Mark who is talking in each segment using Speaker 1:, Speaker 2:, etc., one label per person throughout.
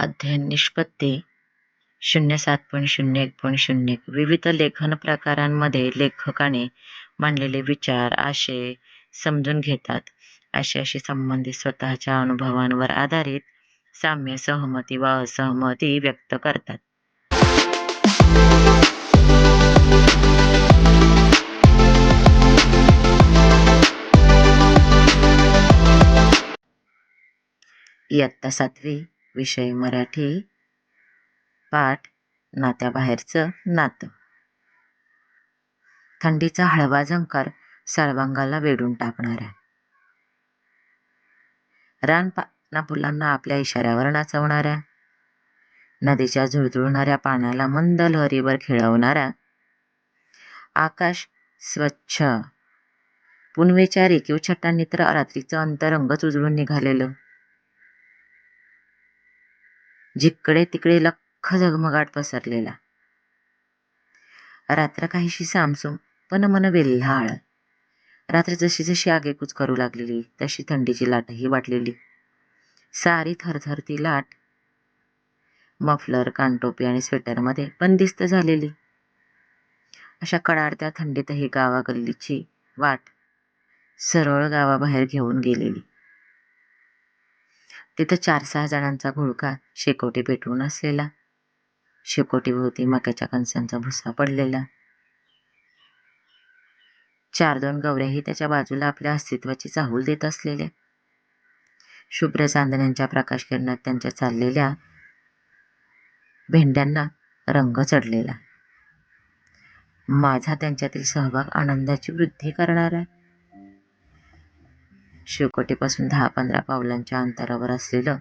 Speaker 1: अध्ययन निष्पत्ती शून्य सात पॉईंट शून्य एक पॉईंट शून्य एक. विविध लेखन प्रकारांमध्ये लेखकाने मांडलेले विचार आशय समजून घेतात. आशयाशी संबंधित स्वतःच्या अनुभवांवर आधारित साम्य सहमती वा असहमती व्यक्त करतात. इयत्ता सातवी विषय मराठी पाठ नात्याबाहेरचं नातं. थंडीचा हळवा झंकार सर्वांगाला वेढून टाकणारा. रानपाना फुलांना आपल्या इशाऱ्यावर नाचवणाऱ्या नदीच्या झुळझुळणाऱ्या पाण्याला मंद लहरीवर खिळवणारा. आकाश स्वच्छ. पुनवेच्या रेखीव छटांनी तर रात्रीचं अंतरंगच उजळून निघालेलं. जिकडे तिकडे लख झगमगाट पसरलेला. रात्र काहीशी सामसूम पण मन वेल्हाळ. रात्र जशी जशी आगेकूच करू लागलेली तशी थंडीची लाटही वाटलेली. सारी थरथरती लाट. मफलर कानटोपी आणि स्वेटरमध्ये बंदिस्त झालेली. अशा कडाडत्या थंडीतही गावागल्लीची वाट सरळ गावाबाहेर घेऊन गेलेली. तिथं चार सहा जणांचा घोळका शेकोटी पेटवून असलेला. शेकोटीभोवती मक्याच्या कणसांचा भुसा पडलेला. चार दोन गवऱ्याही त्याच्या बाजूला आपल्या अस्तित्वाची चाहूल देत असलेल्या. शुभ्र चांदण्यांच्या प्रकाश किरणात त्यांच्या चाललेल्या भेंड्यांना रंग चढलेला. माझा त्यांच्यातील सहभाग आनंदाची वृद्धी करणारा शिवकोटीपासून दहा पंधरा पावलांच्या अंतरावर असलेलं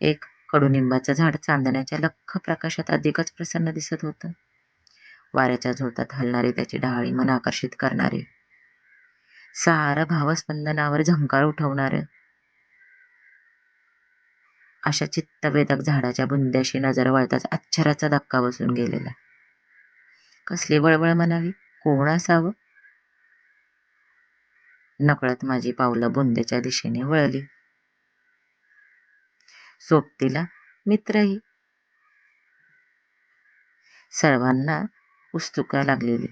Speaker 1: एक कडुनिंबाचं झाड चांदण्याच्या लख्ख प्रकाशात अधिकच प्रसन्न दिसत होतं. वाऱ्याच्या झोतात हलणारी त्याची डहाळी मन आकर्षित करणारे. सारं भावस्पंदनावर झंकार उठवणारं. अशा चित्तवेदक झाडाच्या बुंद्याशी नजर वळताच आश्चर्याचा धक्का बसून गेलेला. कसली वळवळ म्हणावी? कोण असावं? नकळत माझी पावलं बुंदेच्या दिशेने वळली. सोबतीला मित्रही. सर्वांना उत्सुका लागलेली.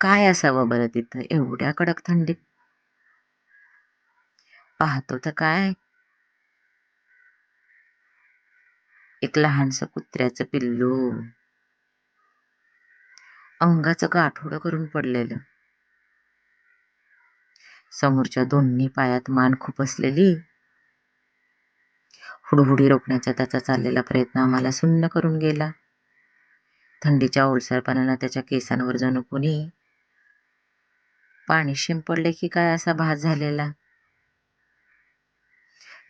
Speaker 1: काय असावं बरं तिथं एवढ्या कडक थंडीत पाहतो तर काय? एक लहानसं कुत्र्याचं पिल्लू. अंगाचं गाठोडं करून पडलेलं. समोरच्या दोन्ही पायात मान खुपसलेली हुडहुडी रोखण्याचा त्याचा चाललेला प्रयत्न आम्हाला सुन्न करून गेला. थंडीच्या ओलसरपणानं त्याच्या केसांवर जणू कुणी पाणी शिंपडले की काय असा भास झालेला?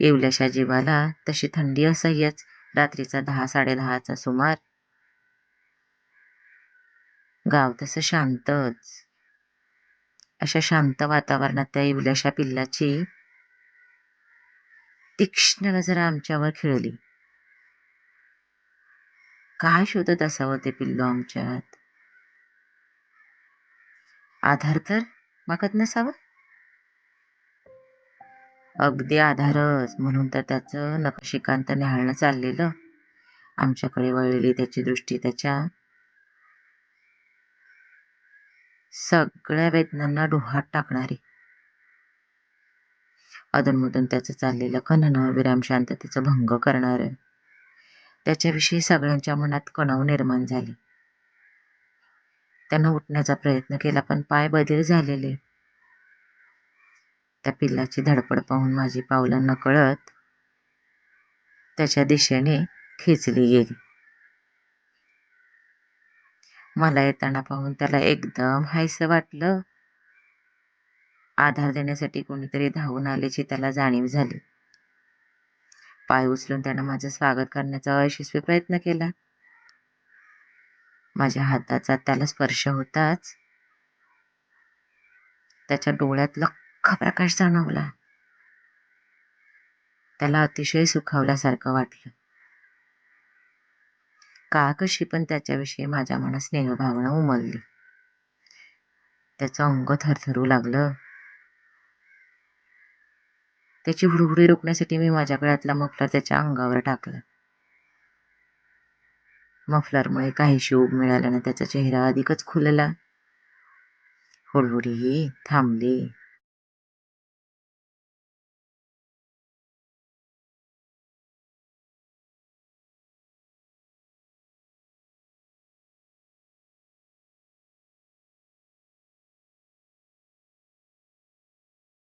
Speaker 1: येवल्याशा जीवाला तशी थंडी असह्यच. रात्रीचा दहा साडेदहाचा सुमार. गाव तसं शांतच. अशा शांत वातावरणात त्या इवल्याशा पिल्लाची तीक्ष्ण नजर आमच्यावर खिळली. काय शोधत असावं ते पिल्लू आमच्यात? आधार तर मागत नसावं? अगदी आधारच म्हणून तर त्याचं नकशिकांत न्याहाळणं चाललेलं. आमच्याकडे वळलेली त्याची दृष्टी त्याच्या सगळ्या वेदनांना डोहात टाकणारी. अधूनमधून त्याचं चाललेलं खनन विरामशांततेचं भंग करणार. त्याच्याविषयी सगळ्यांच्या मनात कणव निर्माण झाली. त्यानं उठण्याचा प्रयत्न केला पण पाय बधीर झालेले. त्या पिल्लाची धडपड पाहून माझी पावलं नकळत त्याच्या दिशेने खेचली गेली. मला येताना पाहून त्याला एकदम हायसं वाटलं. आधार देण्यासाठी कोणीतरी धावून आल्याची त्याला जाणीव झाली. पाय उचलून त्यानं माझं स्वागत करण्याचा अयशस्वी प्रयत्न केला. माझ्या हाताचा त्याला स्पर्श होताच त्याच्या डोळ्यात लख्ख प्रकाश जाणवला. त्याला अतिशय सुखावल्यासारखं वाटलं. का कशी पण त्याच्याविषयी माझ्या मनात स्नेहभावना उमलली. त्याचं अंग थरथरू लागलं. त्याची हुडहुडी रोखण्यासाठी मी माझ्या गळ्यातला मफलर त्याच्या अंगावर टाकला. मफलरमुळे काहीशी ऊब मिळाल्यानं त्याचा चेहरा अधिकच खुलला. हुडहुडी थांबली.